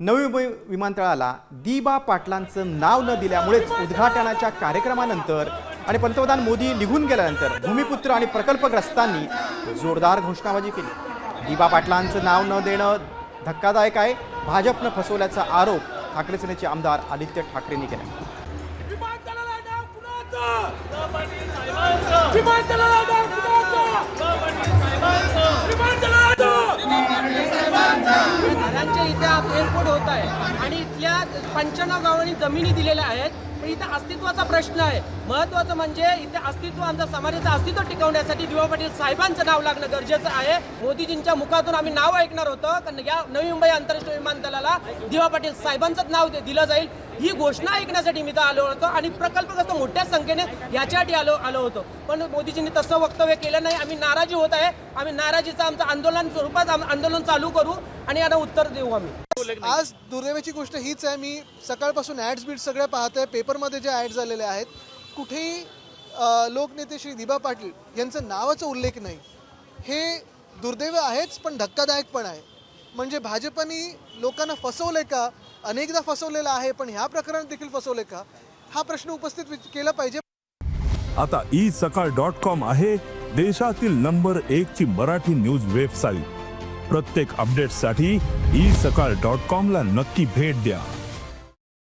नवी मुंबई विमानतळाला दिबा पाटलांचं नाव न दिल्यामुळेच उद्घाटनाच्या कार्यक्रमानंतर आणि पंतप्रधान मोदी निघून गेल्यानंतर भूमिपुत्र आणि प्रकल्पग्रस्तांनी जोरदार घोषणाबाजी केली. दिबा पाटलांचं नाव न देणं धक्कादायक आहे. भाजपनं फसवल्याचा आरोप ठाकरे सेनेचे आमदार आदित्य ठाकरेंनी केला. त्यांच्या इथे एअरपोर्ट होत आहे. आणि इथल्या पंच्याण्णव गावांनी जमिनी दिलेल्या आहेत. पण इथे अस्तित्वाचा प्रश्न आहे. महत्वाचं म्हणजे इथे अस्तित्व आमच्या समाजाचं अस्तित्व टिकवण्यासाठी दिवा पाटील साहेबांचं नाव लागणं गरजेचं आहे. मोदीजींच्या मुखातून आम्ही नाव ऐकणार होतो. कारण या नवी मुंबई आंतरराष्ट्रीय विमानतळाला दिवा पाटील साहेबांचंच नाव दिलं जाईल. ही घोषणा ऐकण्यासाठी मी इथं आलो होतो आणि प्रकल्पग्रस्त मोठ्या संख्येने याच्यासाठी आलो आलो होतो. पण मोदीजींनी तसं वक्तव्य केलं नाही. आम्ही नाराजी होत आहे. आम्ही नाराजीचं आमचं आंदोलन स्वरूपात आंदोलन चालू करू आणि यांना उत्तर देऊ आम्ही. आज दुर्दैवाची गोष्ट हीच आहे. मी सकाळपासून ॲड्स बीड सगळ्या पाहत आहे. पेपरमध्ये जे ॲड झालेले आहेत कुठेही लोकनेते श्री दिबा पाटील यांचं नावाचा उल्लेख नाही. हे दुर्दैव आहेच पण धक्कादायक पण आहे. म्हणजे भाजपनी लोकांना फसवलंय का? अनेकदा फसवलेला आहे पण ह्या प्रकरणात देखील फसवले का? हा प्रश्न उपस्थित केला पाहिजे. आता ई सकाळ डॉट कॉम आहे देशातील नंबर एक ची मराठी न्यूज वेबसाईट. प्रत्येक अपडेटसाठी ई सकाळ डॉट कॉम ला नक्की भेट द्या.